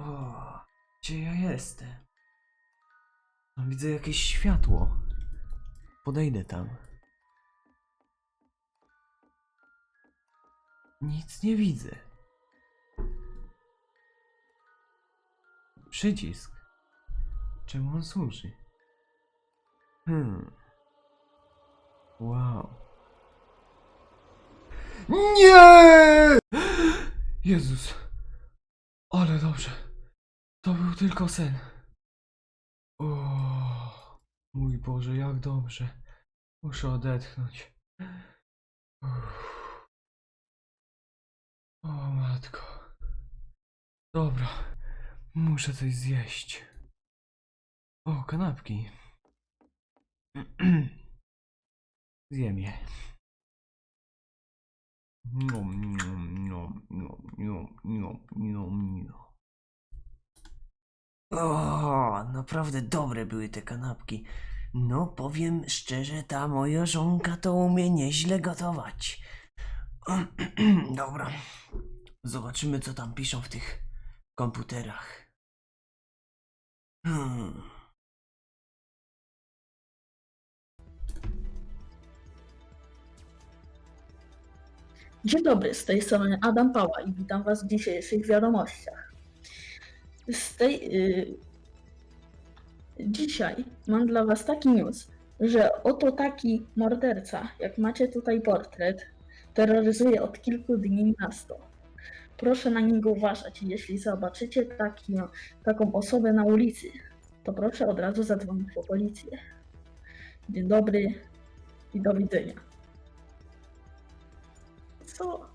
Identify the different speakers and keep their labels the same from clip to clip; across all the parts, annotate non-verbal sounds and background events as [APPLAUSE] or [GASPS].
Speaker 1: O, gdzie ja jestem? No, widzę jakieś światło. Podejdę tam. Nic nie widzę. Przycisk. Czemu on służy? Hmm. Wow. Nie! [GASPS] Jezus. Ale dobrze. To był tylko sen. O, mój Boże, jak dobrze. Muszę odetchnąć. Uff. O matko. Dobra. Muszę coś zjeść. O, kanapki. [CLEARS THROAT] Zjem je. Nom, nom, nom, nom, nom, nom, nom. O, naprawdę dobre były te kanapki. No, powiem szczerze, ta moja żonka to umie nieźle gotować. [CLEARS THROAT] Dobra. Zobaczymy, co tam piszą w tych komputerach. Hmm.
Speaker 2: Dzień dobry, z tej strony Adam Pała i witam Was w dzisiejszych wiadomościach. Z tej, y, dzisiaj mam dla Was taki news, że oto taki morderca, jak macie tutaj portret, terroryzuje od kilku dni miasto. Proszę na niego uważać. Jeśli zobaczycie taki, taką osobę na ulicy, to proszę od razu zadzwonić po policję. Dzień dobry i do widzenia. Co?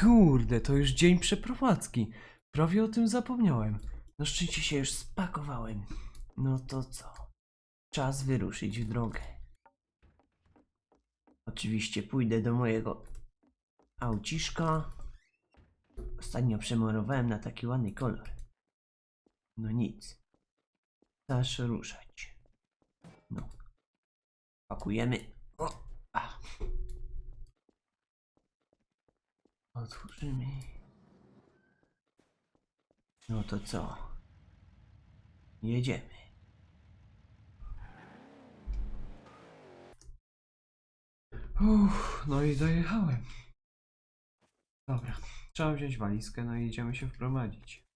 Speaker 1: Kurde, to już dzień przeprowadzki. Prawie o tym zapomniałem. Na szczęście się już spakowałem. No to co? Czas wyruszyć w drogę. Oczywiście pójdę do mojego auciszka. Ostatnio przemalowałem na taki ładny kolor. No nic. Czas ruszać. No. Pakujemy. O, a. Otworzymy. No to co? Jedziemy. Uff, no i dojechałem. Dobra, trzeba wziąć walizkę, no i idziemy się wprowadzić.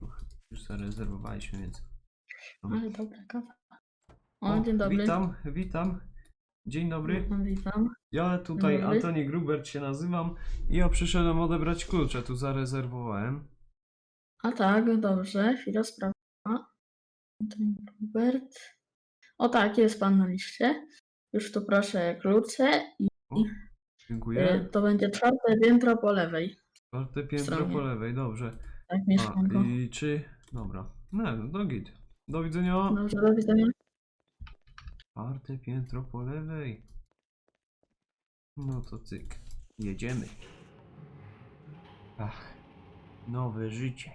Speaker 1: Uch, Już zarezerwowaliśmy, więc...
Speaker 2: Ale dobra, kawa. O,
Speaker 1: O,
Speaker 2: dzień dobry.
Speaker 1: Witam, witam. Dzień dobry.
Speaker 2: Witam.
Speaker 1: Ja tutaj
Speaker 2: Dobry.
Speaker 1: Antoni Grubert się nazywam i ja przyszedłem odebrać klucze, tu zarezerwowałem.
Speaker 2: A tak, dobrze, chwila sprawa. Anthony Robert. O tak, jest pan na liście. Już tu proszę klucze i
Speaker 1: O,
Speaker 2: y,
Speaker 1: dziękuję.
Speaker 2: to będzie czwarte piętro po lewej.
Speaker 1: Czwarte piętro
Speaker 2: stronie.
Speaker 1: po lewej, dobrze.
Speaker 2: Tak,
Speaker 1: A,
Speaker 2: mieszkanko.
Speaker 1: i czy... Dobra. No, no do git. Do widzenia.
Speaker 2: Dobrze, do widzenia.
Speaker 1: Czwarte piętro po lewej. No to cyk. Jedziemy. Ach. Nowe życie.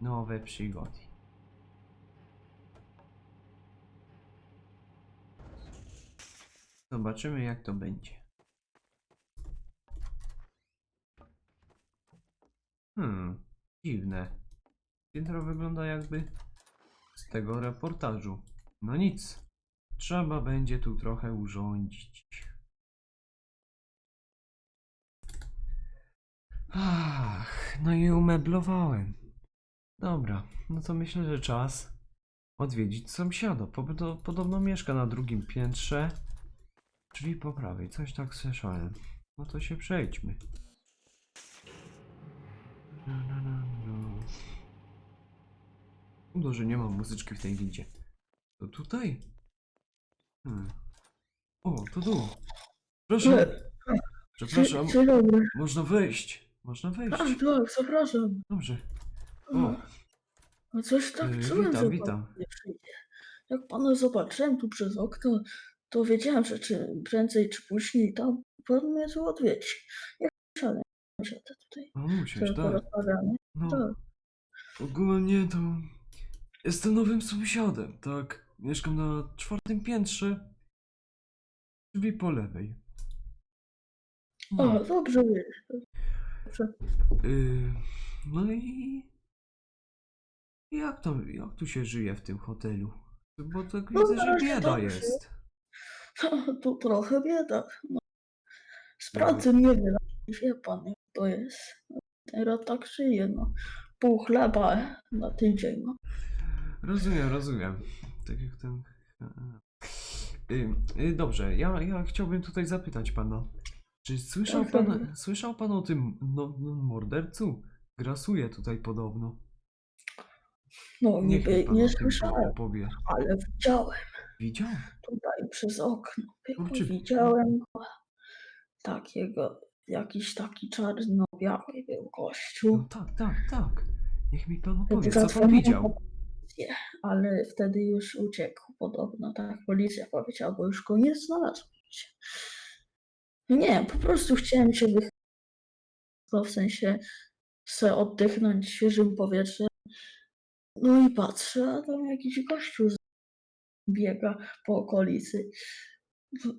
Speaker 1: Nowe przygody. Zobaczymy jak to będzie. Hmm, dziwne. Piętro wygląda jakby z tego reportażu. No nic. Trzeba będzie tu trochę urządzić. Ach, no i umeblowałem. Dobra, no to myślę, że czas odwiedzić sąsiada. Podobno, mieszka na drugim piętrze, czyli po prawej. Coś tak słyszałem. No to się przejdźmy. No, no, no, no. Że nie mam muzyczki w tej windzie. To tutaj? Hmm. O, to tu. Proszę. Przepraszam.
Speaker 2: Dzień dobry.
Speaker 1: Można wejść. Można wejść.
Speaker 2: A, tak, zapraszam.
Speaker 1: Dobrze. O,
Speaker 2: A coś tak
Speaker 1: Yy,
Speaker 2: czułem,
Speaker 1: witam,
Speaker 2: że
Speaker 1: witam.
Speaker 2: pan nie przyjdzie. Jak pana zobaczyłem tu przez okno, to wiedziałem, że czy prędzej czy później tam pan mnie tu odwiedzi. Jak że to tutaj
Speaker 1: no musisz,
Speaker 2: sobie
Speaker 1: tak.
Speaker 2: porozmawiamy.
Speaker 1: No,
Speaker 2: Tak.
Speaker 1: ogólnie to jestem nowym sąsiadem, tak? Mieszkam na czwartym piętrze. Drzwi po lewej. No.
Speaker 2: O, dobrze wiesz. Dobrze.
Speaker 1: Yy, no i... Jak to, jak tu się żyje w tym hotelu? Bo tak
Speaker 2: No,
Speaker 1: widzę, że
Speaker 2: razie
Speaker 1: bieda
Speaker 2: dobrze.
Speaker 1: jest.
Speaker 2: Tu trochę bieda. No. Z pracy nie wiem, wie pan jak to jest. Teraz tak żyje, no. Pół chleba na tydzień, no.
Speaker 1: Rozumiem, rozumiem. Tak jak ten... Yy, dobrze, ja, ja chciałbym tutaj zapytać pana. Czy słyszał
Speaker 2: Tak,
Speaker 1: pan,
Speaker 2: pewnie.
Speaker 1: słyszał pan o tym no, no, mordercu? Grasuje tutaj podobno.
Speaker 2: No
Speaker 1: Niech mi
Speaker 2: niby
Speaker 1: pan
Speaker 2: nie
Speaker 1: o tym
Speaker 2: słyszałem,
Speaker 1: opowie.
Speaker 2: ale widziałem
Speaker 1: Widział?
Speaker 2: tutaj przez okno.
Speaker 1: Kurczę.
Speaker 2: Widziałem go. Takiego, jakiś taki czarno-biały był
Speaker 1: No
Speaker 2: gościu.
Speaker 1: tak, tak, tak. Niech mi pan opowie, co pan widział?
Speaker 2: Po policję, Ale wtedy już uciekł podobno, tak policja powiedziała, bo już go nie znalazło. się. Nie, po prostu chciałem się wych... no, w sensie se oddychnąć świeżym powietrzem. No i patrzę, a tam jakiś gościu biega po okolicy.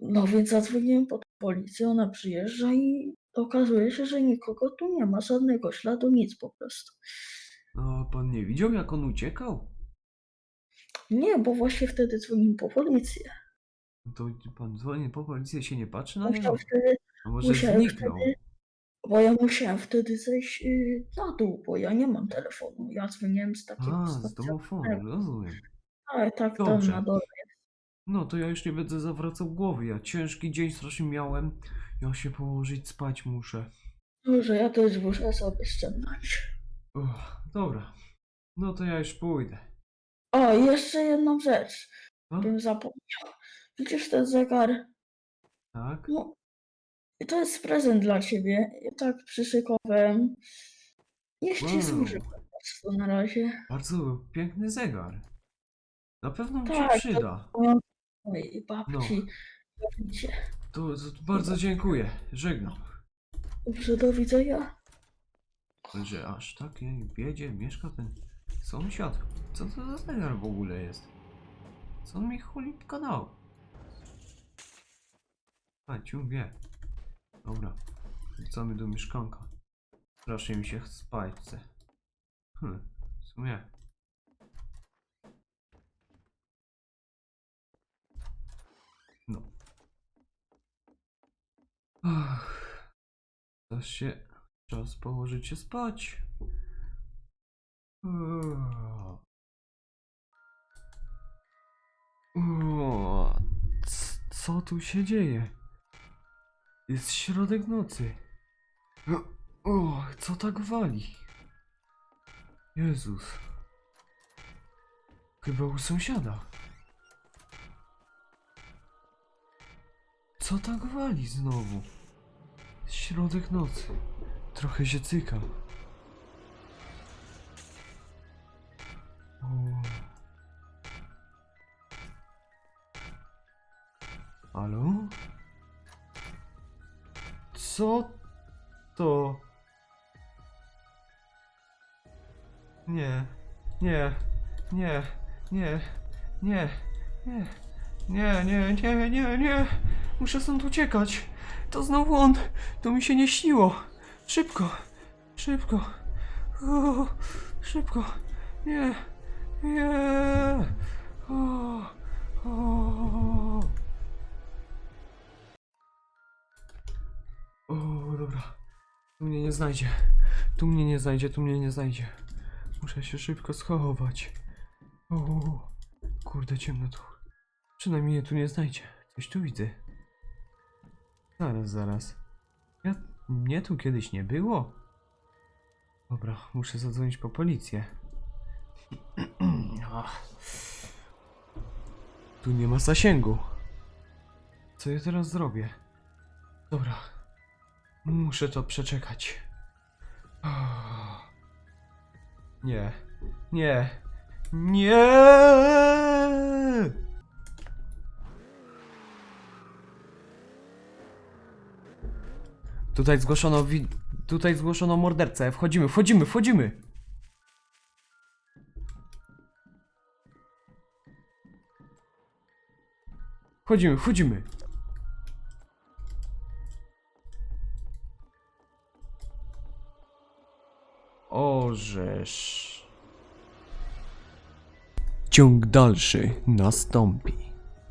Speaker 2: No więc zadzwoniłem po policję, ona przyjeżdża i okazuje się, że nikogo tu nie ma, żadnego śladu, nic po prostu.
Speaker 1: A pan nie widział, jak on uciekał?
Speaker 2: Nie, bo właśnie wtedy dzwoniłem po policję.
Speaker 1: No To pan dzwoni po policję, się nie patrzy na niego?
Speaker 2: Musiał wtedy,
Speaker 1: A może
Speaker 2: musiałem
Speaker 1: zniknął?
Speaker 2: wtedy, bo ja musiałem wtedy zejść y, na dół, bo ja nie mam telefonu. Ja dzwoniłem z takiego
Speaker 1: A, z
Speaker 2: stacjonarnego.
Speaker 1: domofonu, rozumiem.
Speaker 2: Tak, tak, tam
Speaker 1: Dobrze.
Speaker 2: na dole.
Speaker 1: No to ja już nie będę zawracał głowy. Ja ciężki dzień strasznie miałem. Ja się położyć spać muszę.
Speaker 2: Może ja też muszę sobie ściągnąć.
Speaker 1: Uff, dobra. No to ja już pójdę.
Speaker 2: O, jeszcze jedną rzecz,
Speaker 1: No,
Speaker 2: bym zapomniał. Widzisz ten zegar?
Speaker 1: tak?
Speaker 2: No, i to jest prezent dla ciebie. Ja tak przyszykowałem. Niech ci
Speaker 1: Wow.
Speaker 2: służy po prostu na razie.
Speaker 1: Bardzo piękny zegar. Na pewno mi się
Speaker 2: Tak, to-
Speaker 1: przyda.
Speaker 2: Mojej babci. Widzicie.
Speaker 1: To, to bardzo dziękuję. Żegnam.
Speaker 2: Dobrze, do widzenia.
Speaker 1: Że aż takiej biedzie mieszka ten sąsiad. Co to za zegar w ogóle jest? Co on mi cholipka dał? A, ciu wie. Dobra. Wracamy do mieszkanka. Strasznie mi się spać chce. Hm, w sumie. No. Ach. Czas się... Czas położyć się spać. C- Co tu się dzieje? Jest środek nocy. O, co tak wali? Jezus. Chyba u sąsiada. Co tak wali znowu? Środek nocy. Trochę się cyka. Halo? Co to? Nie, nie, nie, nie, nie, nie, nie, nie, nie, nie, nie. Muszę stąd uciekać. To znowu on. To mi się nie śniło. Szybko, szybko. O, szybko. Nie, nie. O, o. O, dobra. Tu mnie nie znajdzie. Tu mnie nie znajdzie, tu mnie nie znajdzie. Muszę się szybko schować. O, kurde, ciemno tu. Przynajmniej mnie tu nie znajdzie. Coś tu widzę. Zaraz, zaraz. Ja... Mnie tu kiedyś nie było? Dobra, muszę zadzwonić po policję. Ach. Tu nie ma zasięgu. Co ja teraz zrobię? Dobra. Muszę to przeczekać. Ah. Nie. Nie. Nie. Tutaj zgłoszono wi- Tutaj zgłoszono mordercę. Wchodzimy, wchodzimy, wchodzimy. Chodzimy, chodzimy. Orzesz. Ciąg dalszy nastąpi.